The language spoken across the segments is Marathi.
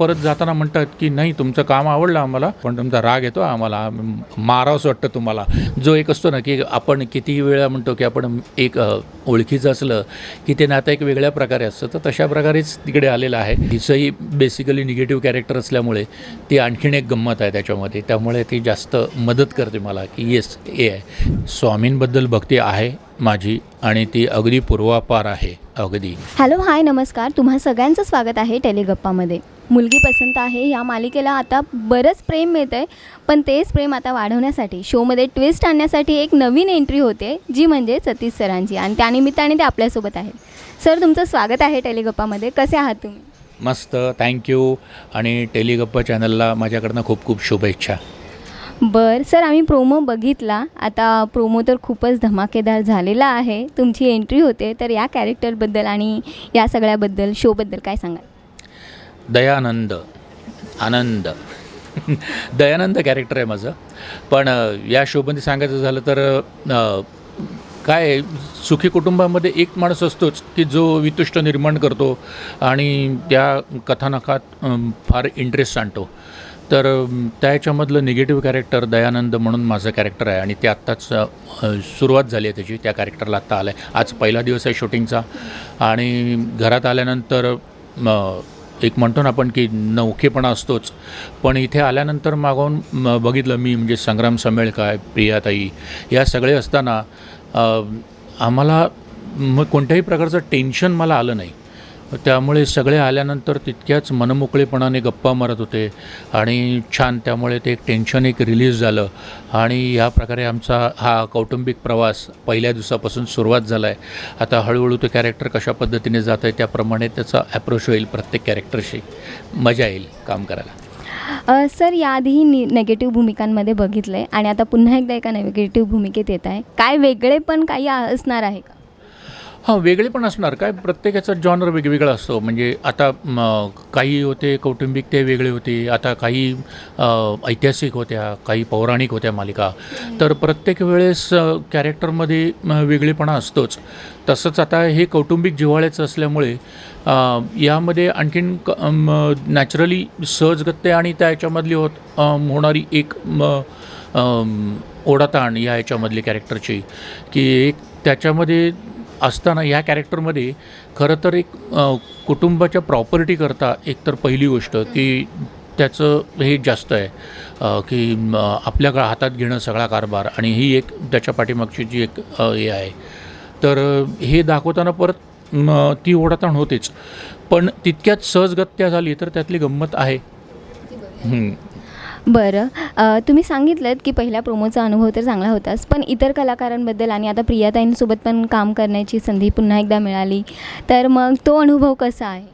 परत जाताना म्हणतात की नाही तुमचं काम आवडलं आम्हाला पण तुमचा राग येतो आम्हाला आम- मारावंसं वाटतं तुम्हाला. जो एक असतो ना की आपण कितीही वेळा म्हणतो की आपण एक ओळखीचं असलं की ते नातं एक वेगळ्या प्रकारे असतं तर तशा प्रकारेच तिकडे आलेलं आहे. हिचंही बेसिकली निगेटिव्ह कॅरेक्टर असल्यामुळे ती आणखीन एक गंमत आहे त्याच्यामध्ये. त्यामुळे ती जास्त मदत करते मला की येस हे आहे स्वामींबद्दल भक्ती आहे माझी आणि ती अगदी पूर्वापार आहे अगदी. हॅलो हाय नमस्कार. तुम्हा सगळ्यांचं स्वागत आहे टेलिगप्पामध्ये. मुलगी पसंत आहे. या मालिकेला आता बरंच प्रेम मिळतं आहे पण तेच प्रेम आता वाढवण्यासाठी शोमध्ये ट्विस्ट आणण्यासाठी एक नवीन एंट्री होते जी म्हणजे सतीश सरांची. आणि त्यानिमित्ताने ते आपल्यासोबत आहेत. सर तुमचं स्वागत आहे टेलिगप्पामध्ये. कसे आहात तुम्ही? मस्त थँक्यू आणि टेलिगप्पा चॅनलला माझ्याकडनं खूप खूप शुभेच्छा. बर सर आम्ही प्रोमो बघितला. आता प्रोमो तर खूपच धमाकेदार झालेला आहे. तुमची एंट्री होते तर या कॅरेक्टरबद्दल आणि या सगळ्याबद्दल शोबद्दल काय सांगाल? दयानंद. आनंद. दयानंद कॅरेक्टर आहे माझं. पण या शोमध्ये सांगायचं झालं तर काय सुखी कुटुंबामध्ये एक माणूस असतोच की जो वितुष्ट निर्माण करतो आणि त्या कथानकात फार इंटरेस्ट आणतो. तर त्याच्यामधलं निगेटिव्ह कॅरेक्टर दयानंद म्हणून माझं कॅरेक्टर आहे आणि ते आत्ताच सुरुवात झाली आहे त्याची. त्या कॅरेक्टरला आत्ता आलं आहे आज पहिला दिवस आहे शूटिंगचा आणि घरात आल्यानंतर एक म्हणतो ना आपण की नौखेपणा असतोच. पण इथे आल्यानंतर मागवून बघितलं मी म्हणजे संग्राम समेळ काय प्रियाताई या सगळे असताना आम्हाला मग कोणत्याही प्रकारचं टेन्शन मला आलं नाही. त्यामुळे सगळे आल्यानंतर तितक्याच मनमोकळेपणाने गप्पा मारत होते आणि छान त्यामुळे ते एक टेन्शन एक रिलीज झालं. आणि या प्रकारे आमचा हा कौटुंबिक प्रवास पहिल्या दिवसापासून सुरुवात झाला आहे आता हळूहळू ते कॅरेक्टर कशा पद्धतीने जात आहे त्याप्रमाणे त्याचा ॲप्रोच होईल प्रत्येक कॅरेक्टरशी मजा येईल काम करायला. सर याआधीही नि नेगेटिव्ह भूमिकांमध्ये बघितलं आहे आणि आता पुन्हा एकदा एका नेगेटिव्ह भूमिकेत येत आहे. काय वेगळे पण काही असणार आहे का? हां वेगळे पण असणार. काय प्रत्येकाचा जॉनर वेगवेगळा असतो. म्हणजे आता काही होते कौटुंबिक ते वेगळे होते. आता काही ऐतिहासिक होत्या काही पौराणिक होत्या मालिका. तर प्रत्येक वेळेस कॅरेक्टरमध्ये वेगळेपणा असतोच. तसंच आता हे कौटुंबिक जिव्हाळ्याचं असल्यामुळे यामध्ये आणखीन क नॅचरली सहजगत्य आणि त्या याच्यामधली होत होणारी एक ओढाताण या याच्यामधली कॅरेक्टरची की एक त्याच्यामध्ये असताना ह्या कॅरेक्टरमध्ये खरं तर एक कुटुंबाच्या प्रॉपर्टीकरता एकतर पहिली गोष्ट की त्याचं हे जास्त आहे की आपल्या हातात घेणं सगळा कारभार आणि ही एक त्याच्या पाठीमागची जी एक हे आहे. तर हे दाखवताना परत ती ओढाताण होतेच. पण तितक्यात सहजगत्या झाली तर त्यातली गंमत आहे. बरं. तुम्ही सांगितलं की पहिल्या प्रोमोचा अनुभव तर चांगला होताच पण इतर कलाकारांबद्दल आणि आता प्रियाताईंसोबत पण काम करण्याची संधी पुन्हा एकदा मिळाली. तर मग तो अनुभव कसा आहे?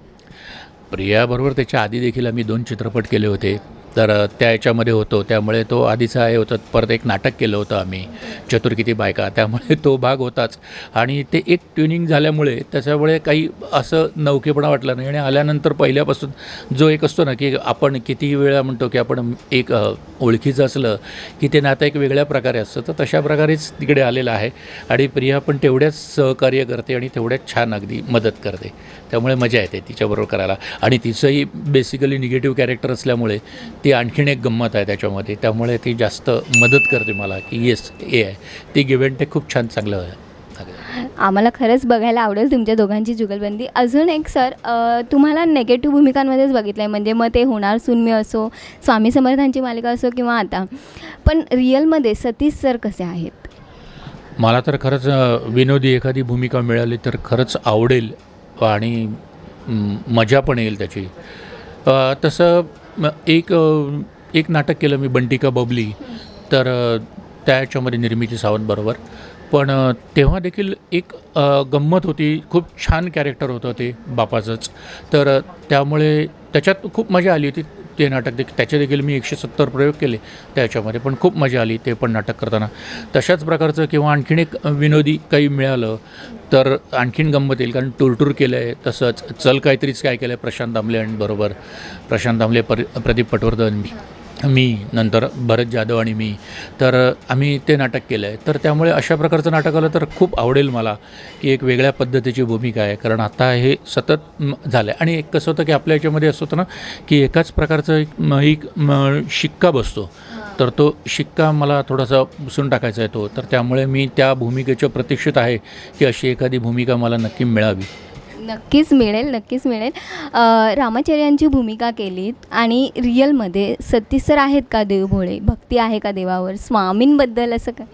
प्रियाबरोबर त्याच्या आधी देखील आम्ही दोन चित्रपट केले होते. तर त्या याच्यामध्ये होतो. त्यामुळे तो आधीचा हे होतं परत एक नाटक केलं होतं आम्ही चतुर किती बायका. त्यामुळे तो भाग होताच. आणि ते एक ट्युनिंग झाल्यामुळे त्याच्यामुळे काही असं नौकेपणा वाटला नाही. आणि आल्यानंतर पहिल्यापासून जो एक असतो ना की आपण कितीही वेळा म्हणतो की आपण एक ओळखीचं असलं की ते नातं एक वेगळ्या प्रकारे असतं. तर तशा प्रकारेच तिकडे आलेलं आहे. आणि प्रिया पण तेवढ्याच सहकार्य करते आणि तेवढ्याच छान अगदी मदत करते. त्यामुळे मजा येते तिच्याबरोबर करायला. आणि तिचंही बेसिकली निगेटिव्ह कॅरेक्टर असल्यामुळे ती आणखीन एक गंमत आहे त्याच्यामध्ये. त्यामुळे ती जास्त मदत करते मला की येस हे आहे. ती गिव्हन ते खूप छान चांगलं आहे. आम्हाला खरंच बघायला आवडेल तुमच्या दोघांची जुगलबंदी. अजून एक सर तुम्हाला नेगेटिव्ह भूमिकांमध्येच बघितलं आहे म्हणजे मग ते होणार सुनमी असो स्वामी समर्थांची मालिका असो किंवा आता. पण रिअलमध्ये सतीश सर कसे आहेत? मला तर खरंच विनोदी एखादी भूमिका मिळाली तर खरंच आवडेल. आणि मजा पण येईल त्याची. तसं एक एक नाटक केलं मी बंटिका बबली. तर त्याच्यामध्ये त्या याच्यामध्ये निर्मिती सावंतबरोबर पण तेव्हा देखील एक गंमत होती. खूप छान कॅरेक्टर होतं ते बापाचंच. तर त्यामुळे त्याच्यात खूप मजा आली होती. ते नाटक देखील त्याचे देखील मी एकशे सत्तर प्रयोग केले. त्याच्यामध्ये पण खूप मजा आली ते पण नाटक करताना. तशाच प्रकारचं किंवा आणखीन एक विनोदी काही मिळालं तर आणखीन गंमत येईल कारण टूरटूर केलं आहे तसंच चल काहीतरीच काय केलं आहे प्रशांत दामले आणि बरोबर प्रशांत दामले पर प्रदीप पटवर्धन मी नंतर भरत जाधव आणि मी तर आम्ही ते नाटक केलं आहे. तर त्यामुळे अशा प्रकारचं नाटक आलं तर खूप आवडेल मला की एक वेगळ्या पद्धतीची भूमिका आहे. कारण आता हे सतत झालं आहे आणि एक कसं होतं की आपल्या याच्यामध्ये असं होतं ना की एकाच प्रकारचं एक म, एक म, शिक्का बसतो. तर तो शिक्का मला थोडासा पुसून टाकायचा आहे तो. तर त्यामुळे मी त्या भूमिकेच्या प्रतीक्षित आहे की अशी एखादी भूमिका मला नक्की मिळावी. नक्कीच मिळेल नक्कीच मिळेल. रामाचार्यांची भूमिका केलीत आणि रिअलमध्ये सत्तीसर आहेत का देवभोळे भक्ती आहे का देवावर? स्वामींबद्दल असं काय?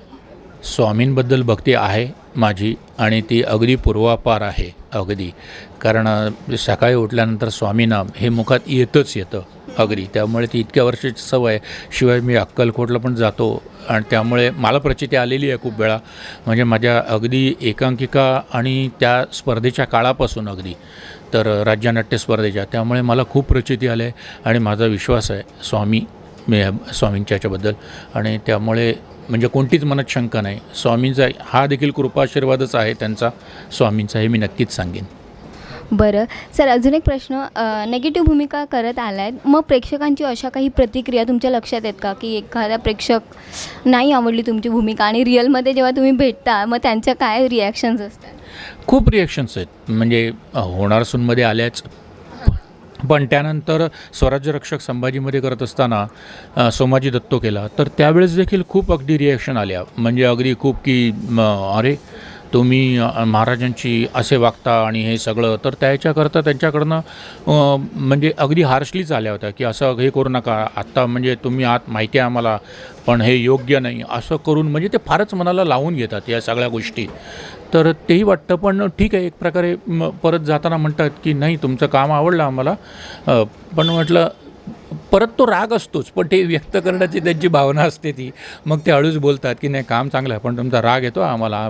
स्वामींबद्दल भक्ती आहे. माझी आणि ती अगदी पूर्वापार आहे अगदी. कारण सकाळी उठल्यानंतर स्वामीनाम हे मुखात येतच येतं अगदी. त्यामुळे ती इतक्या वर्षाची सवय आहे. शिवाय मी अक्कलकोटला पण जातो आणि त्यामुळे मला प्रचिती आलेली आहे खूप वेळा. म्हणजे माझ्या अगदी एकांकिका आणि त्या स्पर्धेच्या काळापासून अगदी. तर राज्यनाट्य स्पर्धेच्या. त्यामुळे मला खूप प्रचिती आली आहे आणि माझा विश्वास आहे स्वामी मी स्वामींच्या याच्याबद्दल. आणि त्यामुळे म्हणजे कोणतीच मनात शंका नाही. स्वामींचा हा देखील कृपाशीर्वादच आहे त्यांचा. स्वामींचा हे मी नक्कीच सांगेन. बरं. सर अजून एक प्रश्न. नेगेटिव्ह भूमिका करत आलात मग प्रेक्षकांची अशा काही प्रतिक्रिया तुमच्या लक्षात आहेत का? की एखादा प्रेक्षक नाही आवडली तुमची भूमिका आणि रिअलमध्ये जेव्हा तुम्ही भेटता मग त्यांच्या काय रिॲक्शन्स असतात? खूप रिॲक्शन्स आहेत. म्हणजे होणार सूनमध्ये आल्याच पण त्यानंतर स्वराज्य रक्षक संभाजीमध्ये करत असताना सोमाजी दत्तो केला. तर त्यावेळेस देखील खूप अगदी रिॲक्शन आल्या. म्हणजे अगदी खूप की अरे तुम्ही महाराजांची असे वागता आणि हे सगळं. तर त्याच्याकरता त्यांच्याकडनं म्हणजे अगदी हार्शलीच आल्या होत्या की असं हे करू नका आत्ता म्हणजे तुम्ही आत माहिती आहे आम्हाला पण हे योग्य नाही. असं करून म्हणजे ते फारच मनाला लावून घेतात या सगळ्या गोष्टी. तर तेही वाटतं पण ठीक आहे एक प्रकारे परत जाताना म्हणतात की नाही तुमचं काम आवडलं आम्हाला. पण म्हटलं परत तो राग असतोच पण ते व्यक्त करण्याची त्यांची भावना असते ती. मग ते हळूच बोलतात की नाही काम चांगलं आहे पण तुमचा राग येतो आम्हाला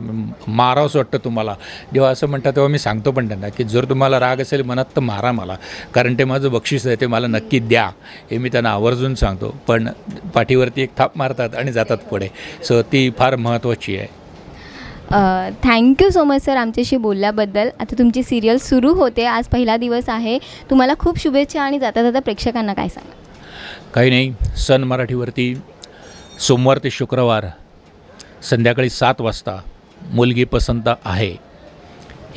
मारावंच वाटतं तुम्हाला. जेव्हा असं म्हणतात तेव्हा मी सांगतो पण त्यांना की जर तुम्हाला राग असेल मनात तर मारा मला कारण ते माझं बक्षीस आहे ते मला नक्की द्या. हे मी त्यांना आवर्जून सांगतो पण पाठीवरती एक थाप मारतात आणि जातात पुढे. सो ती फार महत्त्वाची आहे. थँक्यू सो मच सर आमच्याशी बोलल्याबद्दल. आता तुमची सिरियल सुरू होते. आज पहिला दिवस आहे. तुम्हाला खूप शुभेच्छा आणि जाता जाता प्रेक्षकांना काय सांगा? काही नाही. सन मराठीवरती सोमवार ते शुक्रवार संध्याकाळी सात वाजता मुलगी पसंत आहे.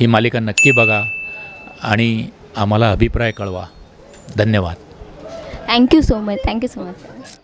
ही मालिका नक्की बघा आणि आम्हाला अभिप्राय कळवा. धन्यवाद. Thank you so much thank you so much